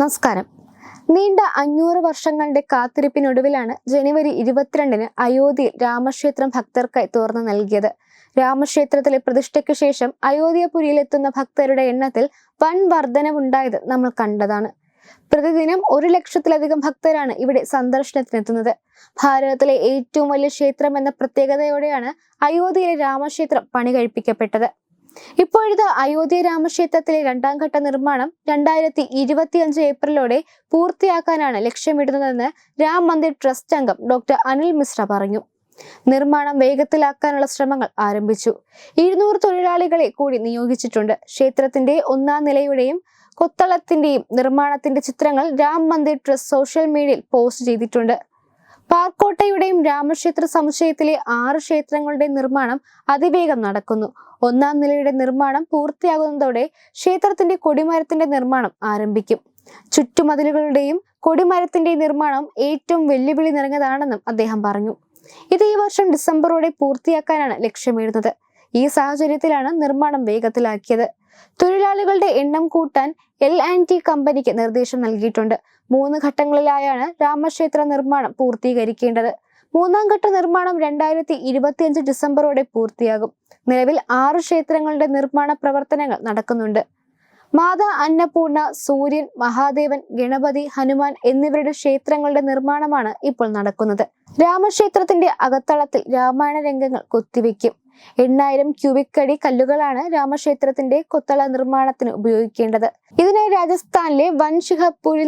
നമസ്കാരം നീണ്ട അഞ്ഞൂറ് വർഷങ്ങളുടെ കാത്തിരിപ്പിനൊടുവിലാണ് ജനുവരി ഇരുപത്തിരണ്ടിന് അയോധ്യയിൽ രാമക്ഷേത്രം ഭക്തർക്കായി തുറന്നു നൽകിയത് രാമക്ഷേത്രത്തിലെ പ്രതിഷ്ഠയ്ക്ക് ശേഷം അയോധ്യപുരിയിലെത്തുന്ന ഭക്തരുടെ എണ്ണത്തിൽ വൻ വർധനവുണ്ടായത് നമ്മൾ കണ്ടതാണ് പ്രതിദിനം ഒരു ലക്ഷത്തിലധികം ഭക്തരാണ് ഇവിടെ സന്ദർശനത്തിനെത്തുന്നത് ഭാരതത്തിലെ ഏറ്റവും വലിയ ക്ഷേത്രം എന്ന പ്രത്യേകതയോടെയാണ് അയോധ്യയിലെ രാമക്ഷേത്രം പണി കഴിപ്പിക്കപ്പെട്ടത് ഇപ്പോഴത്തെ അയോധ്യ രാമക്ഷേത്രത്തിലെ രണ്ടാം ഘട്ട നിർമ്മാണം രണ്ടായിരത്തി അഞ്ച് ഏപ്രിലോടെ പൂർത്തിയാക്കാനാണ് ലക്ഷ്യമിടുന്നതെന്ന് രാം മന്ദിർ ട്രസ്റ്റ് അംഗം ഡോക്ടർ അനിൽ മിശ്ര പറഞ്ഞു നിർമ്മാണം വേഗത്തിലാക്കാനുള്ള ശ്രമങ്ങൾ ആരംഭിച്ചു ഇരുന്നൂറ് തൊഴിലാളികളെ കൂടി നിയോഗിച്ചിട്ടുണ്ട് ക്ഷേത്രത്തിന്റെ ഒന്നാം നിലയുടെയും കൊത്തളത്തിന്റെയും നിർമ്മാണത്തിന്റെ ചിത്രങ്ങൾ രാം മന്ദിർ ട്രസ്റ്റ് സോഷ്യൽ മീഡിയയിൽ പോസ്റ്റ് ചെയ്തിട്ടുണ്ട് പാർക്കോട്ടയുടെയും രാമക്ഷേത്ര സമുച്ചയത്തിലെ ആറ് ക്ഷേത്രങ്ങളുടെ നിർമ്മാണം അതിവേഗം നടക്കുന്നു ഒന്നാം നിലയുടെ നിർമ്മാണം പൂർത്തിയാകുന്നതോടെ ക്ഷേത്രത്തിന്റെ കൊടിമരത്തിന്റെ നിർമ്മാണം ആരംഭിക്കും ചുറ്റുമതിലുകളുടെയും കൊടിമരത്തിന്റെ നിർമ്മാണം ഏറ്റവും വെല്ലുവിളി നിറഞ്ഞതാണെന്നും അദ്ദേഹം പറഞ്ഞു ഇത് ഈ വർഷം ഡിസംബറോടെ പൂർത്തിയാക്കാനാണ് ലക്ഷ്യമിടുന്നത് ഈ സാഹചര്യത്തിലാണ് നിർമ്മാണം വേഗത്തിലാക്കിയത് തൊഴിലാളികളുടെ എണ്ണം കൂട്ടാൻ എൽ ആൻഡ് ടി കമ്പനിക്ക് നിർദ്ദേശം നൽകിയിട്ടുണ്ട് മൂന്ന് ഘട്ടങ്ങളിലായാണ് രാമക്ഷേത്ര നിർമ്മാണം പൂർത്തീകരിക്കേണ്ടത് മൂന്നാം ഘട്ട നിർമ്മാണം രണ്ടായിരത്തി അഞ്ച് ഡിസംബറോടെ പൂർത്തിയാകും നിലവിൽ ആറ് ക്ഷേത്രങ്ങളുടെ നിർമ്മാണ പ്രവർത്തനങ്ങൾ നടക്കുന്നുണ്ട് മാതാ അന്നപൂർണ സൂര്യൻ മഹാദേവൻ ഗണപതി ഹനുമാൻ എന്നിവരുടെ ക്ഷേത്രങ്ങളുടെ നിർമ്മാണമാണ് ഇപ്പോൾ നടക്കുന്നത് രാമക്ഷേത്രത്തിന്റെ അകത്തളത്തിൽ രാമായണ രംഗങ്ങൾ കൊത്തിവെക്കും എണ്ണായിരം ക്യൂബിക് അടി കല്ലുകളാണ് രാമക്ഷേത്രത്തിന്റെ കൊത്തള നിർമ്മാണത്തിന് ഉപയോഗിക്കേണ്ടത് ഇതിനായി രാജസ്ഥാനിലെ വൻ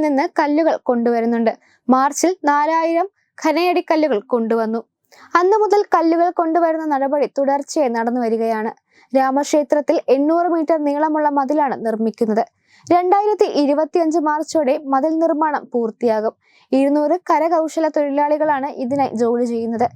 നിന്ന് കല്ലുകൾ കൊണ്ടുവരുന്നുണ്ട് മാർച്ചിൽ നാലായിരം ഖനയടി കല്ലുകൾ കൊണ്ടുവന്നു അന്നു മുതൽ കല്ലുകൾ കൊണ്ടുവരുന്ന നടപടി തുടർച്ചയായി നടന്നു വരികയാണ് രാമക്ഷേത്രത്തിൽ എണ്ണൂറ് മീറ്റർ നീളമുള്ള മതിലാണ് നിർമ്മിക്കുന്നത് രണ്ടായിരത്തി അഞ്ച് മാർച്ചോടെ മതിൽ നിർമ്മാണം പൂർത്തിയാകും ഇരുന്നൂറ് കരകൗശല തൊഴിലാളികളാണ് ഇതിനായി ജോലി ചെയ്യുന്നത്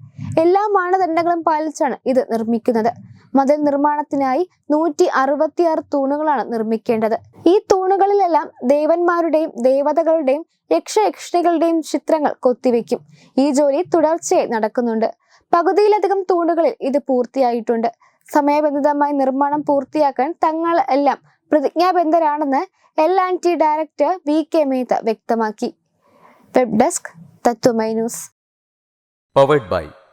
എല്ലാ മാനദണ്ഡങ്ങളും പാലിച്ചാണ് ഇത് നിർമ്മിക്കുന്നത് മതിൽ നിർമ്മാണത്തിനായി നൂറ്റി അറുപത്തിയാറ് തൂണുകളാണ് നിർമ്മിക്കേണ്ടത് ഈ തൂണുകളിലെല്ലാം ദേവന്മാരുടെയും ദേവതകളുടെയും യക്ഷികളുടെയും ചിത്രങ്ങൾ കൊത്തിവെക്കും ഈ ജോലി തുടർച്ചയായി നടക്കുന്നുണ്ട് പകുതിയിലധികം തൂണുകളിൽ ഇത് പൂർത്തിയായിട്ടുണ്ട് സമയബന്ധിതമായി നിർമ്മാണം പൂർത്തിയാക്കാൻ തങ്ങൾ എല്ലാം പ്രതിജ്ഞാബന്ധരാണെന്ന് L and T director V K Mehta വ്യക്തമാക്കി web desk Tattvamayi news powered by